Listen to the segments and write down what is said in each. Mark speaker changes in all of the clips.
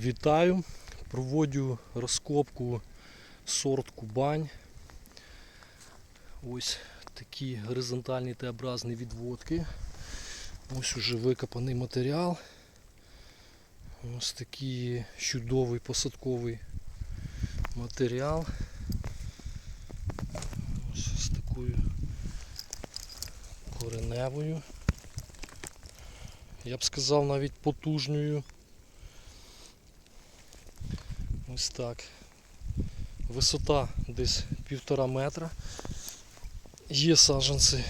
Speaker 1: Вітаю! Проводжу розкопку сорт Кубань. Ось такі горизонтальні Т-образні відводки. Ось уже викопаний матеріал. Ось такий чудовий посадковий матеріал. Ось з такою кореневою. Я б сказав навіть потужною. Ось так. Висота десь півтора метра. Є саджанці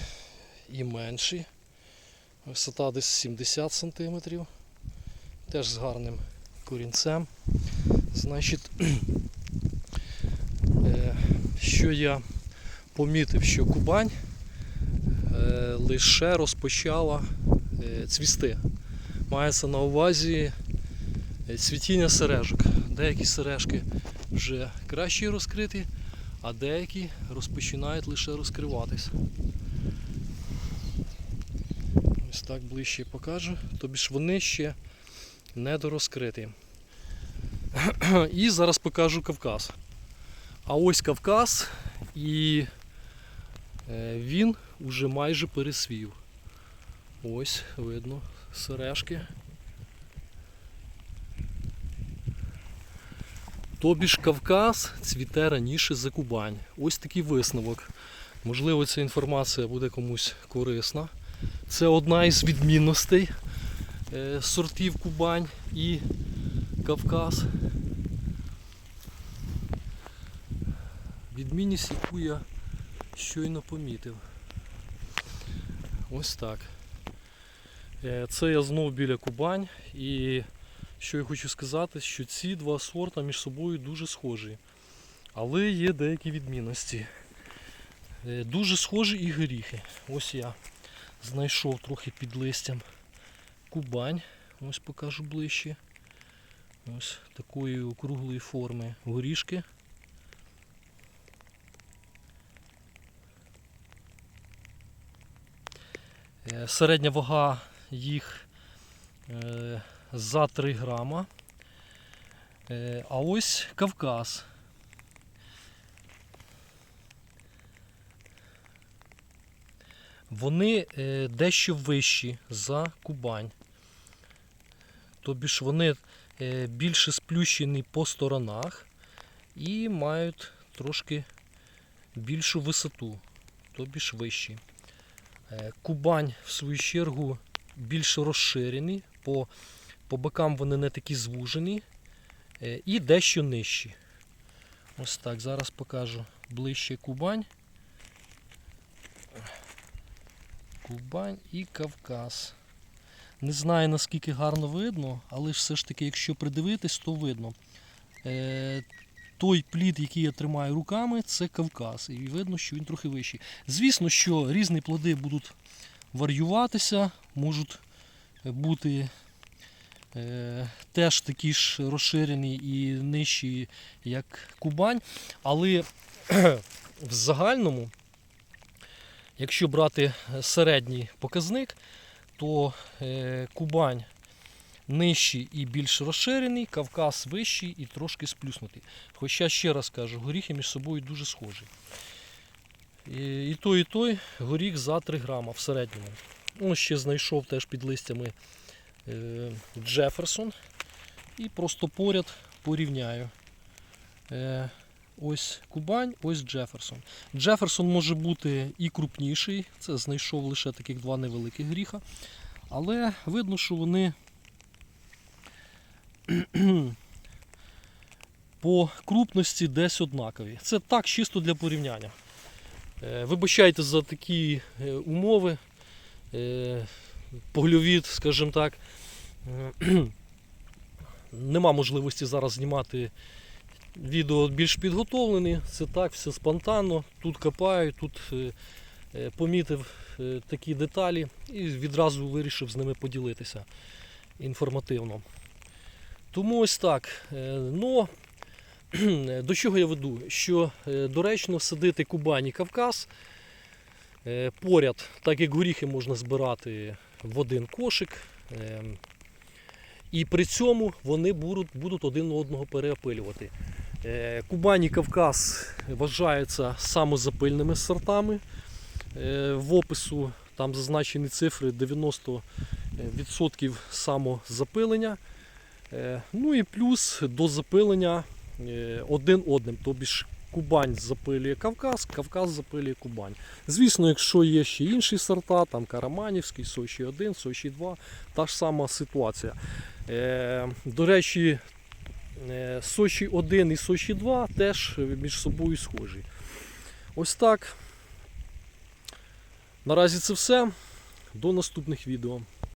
Speaker 1: і менші. Висота десь 70 сантиметрів. Теж з гарним корінцем. Значить, е, що я помітив, що Кубань е, лише розпочала е, цвісти. Мається на увазі цвітіння сережок. Деякі сережки вже краще розкриті, а деякі розпочинають лише розкриватись. Ось так ближче покажу. Тобі ж вони ще недорозкриті. І зараз покажу Кавказ. А ось Кавказ і е, він уже майже пересвів. Ось видно сережки. Тобі ж Кавказ цвіте раніше за Кубань. Ось такий висновок. Можливо, ця інформація буде комусь корисна. Це одна із відмінностей е, сортів Кубань і Кавказ. Відмінність, яку я щойно помітив. Ось так. Е, Це я знов біля Кубань і що я хочу сказати, що ці два сорта між собою дуже схожі. Але є деякі відмінності. Е, Дуже схожі і горіхи. Ось я знайшов трохи під листям Кубань. Ось покажу ближче. Ось такої округлої форми горішки. Е, Середня вага їх е, за 3 грама. Е, А ось Кавказ. Вони е, дещо вищі за Кубань. Тобі ж вони е, більше сплющені по сторонах і мають трошки більшу висоту, тобі ж вищі. Кубань, в свою чергу, більш розширений, по, по бокам вони не такі звужені е, і дещо нижчі. Ось так, зараз покажу ближче Кубань. Кубань і Кавказ. Не знаю наскільки гарно видно, але ж все ж таки, якщо придивитись, то видно. Е, той плід, який я тримаю руками, це Кавказ. І видно, що він трохи вищий. Звісно, що різні плоди будуть варіюватися, можуть бути теж такі ж розширені і нижчі, як Кубань. Але в загальному, якщо брати середній показник, то е, Кубань нижчий і більш розширений, Кавказ вищий і трошки сплюснутий. Хоча, ще раз кажу, горіхи між собою дуже схожі. І, той, і той горіх за 3 грама в середньому. Ось ще знайшов теж під листями е, Джеферсон. І просто поряд порівняю. Е, ось Кубань, ось Джеферсон. Джеферсон може бути і крупніший, це знайшов лише таких два невеликих гріха. Але видно, що вони по крупності десь однакові. Це так чисто для порівняння. Е, Вибачайте за такі е, умови, е, погльовід, скажімо так. Е, Нема можливості зараз знімати відео більш підготовлені. Це так, все спонтанно. Тут копаю, тут е, е, помітив такі деталі і відразу вирішив з ними поділитися інформативно. Тому ось так. Ну, до чого я веду? Що доречно садити Кубань і Кавказ поряд, так як горіхи можна збирати в один кошик. І при цьому вони будуть, будуть один одного переопилювати. Е, Кубань і Кавказ вважаються самозапильними сортами. Е, В опису там зазначені цифри 90% самозапилення. Е, Ну і плюс до запилення один одним. Тобі ж Кубань запилює Кавказ, Кавказ запилює Кубань. Звісно, якщо є ще інші сорта, там Караманівський, Сочі 1, Сочі 2, та ж сама ситуація. Е, До речі, е, Сочі 1 і Сочі 2 теж між собою схожі. Ось так. Наразі це все. До наступних відео.